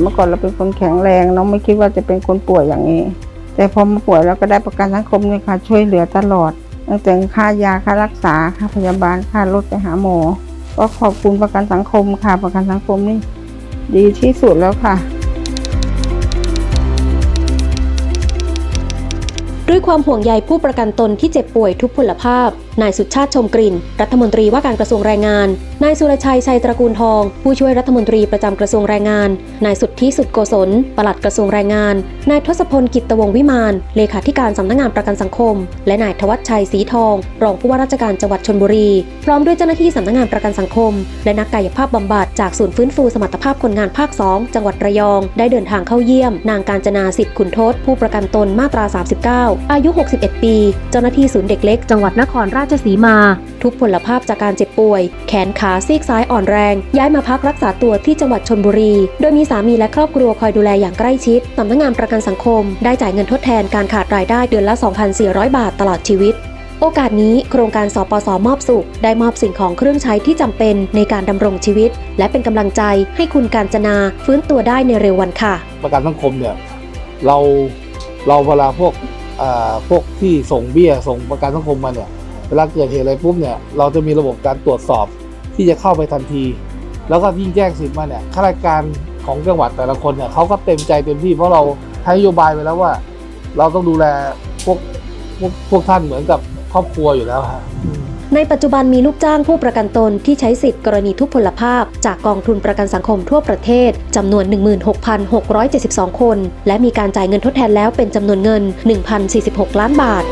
เมื่อก่อนเราเป็นคนแข็งแรงน้องไม่คิดว่าจะเป็นคนป่วยอย่างนี้ แต่พอมาป่วยเราก็ได้ประกันสังคมเนี่ยค่ะช่วยเหลือตลอดตั้งแต่ค่ายาค่ารักษาค่าพยาบาลค่ารถไปหาหมอ ก็ขอบคุณประกันสังคมค่ะประกันสังคมนี่ดีที่สุดแล้วค่ะ ด้วยความห่วงใยผู้ประกันตนที่เจ็บป่วยทุกพลภาพ นายสุชาติชมกลิ่น รัฐมนตรีว่าการกระทรวงแรงงาน นายสุรชัยชัยตระกูลทอง ผู้ช่วยรัฐมนตรีประจำกระทรวงแรงงาน นายสุทธิสุดโกศลปลัดกระทรวงแรงงาน นายทศพลกิตตวงวิมาน เลขาธิการสำนักงานประกันสังคม และนายทวัชชัยศรีทอง รองผู้ว่าราชการจังหวัดชลบุรี พร้อมด้วยเจ้าหน้าที่สำนักงานประกันสังคม และนักกายภาพบำบัดจากศูนย์ฟื้นฟูสมรรถภาพคนงานภาค 2 จังหวัดระยอง ได้เดินทางเข้าเยี่ยม นางการจนาสิทธิ์ขุนทศผู้ประกันตนมาตรา 39อายุ 61 ปี เจ้าหน้าที่ศูนย์เด็กเล็กจังหวัดนครราชสีมา ทุกพลภาพจากการเจ็บป่วย แขนขาซีกซ้ายอ่อนแรง ย้ายมาพักรักษาตัวที่จังหวัดชนบุรี โดยมีสามีและครอบครัวคอยดูแลอย่างใกล้ชิดสำนักงานประกันสังคม ได้จ่ายเงินทดแทนการขาดรายได้เดือนละ 2,400 บาทตลอดชีวิตโอกาสนี้โครงการสปสมอบสุข ได้มอบสิ่งของเครื่องใช้ที่จำเป็นในการดำรงชีวิต และเป็นกำลังใจให้คุณการจนาฟื้นตัวได้ในเร็ววันค่ะ ประกันสังคมเนี่ยเราเราเวลาพวก พวกที่ส่งเบี้ยส่งประกันสังคมมาเนี่ยเวลาเกิดเหตุอะไรปุ๊บเนี่ยเราจะมีระบบการตรวจสอบที่จะเข้าไปทันที แล้วก็ยิ่งแจ้งสิทธิ์มาเนี่ยข้าราชการของจังหวัดแต่ละคนเนี่ยเขาก็เต็มใจเต็มที่เพราะเราให้นโยบายไปแล้วว่า เราต้องดูแลพวกพวกพวกท่านเหมือนกับครอบครัวอยู่แล้วฮะ ในปัจจุบันมีลูกจ้างผู้ประกันตนที่ใช้สิทธิ์กรณีทุพพลภาพ จากกองทุนประกันสังคมทั่วประเทศจำนวน 16,672 คน และมีการจ่ายเงินทดแทนแล้วเป็นจำนวนเงิน 1,046 ล้านบาท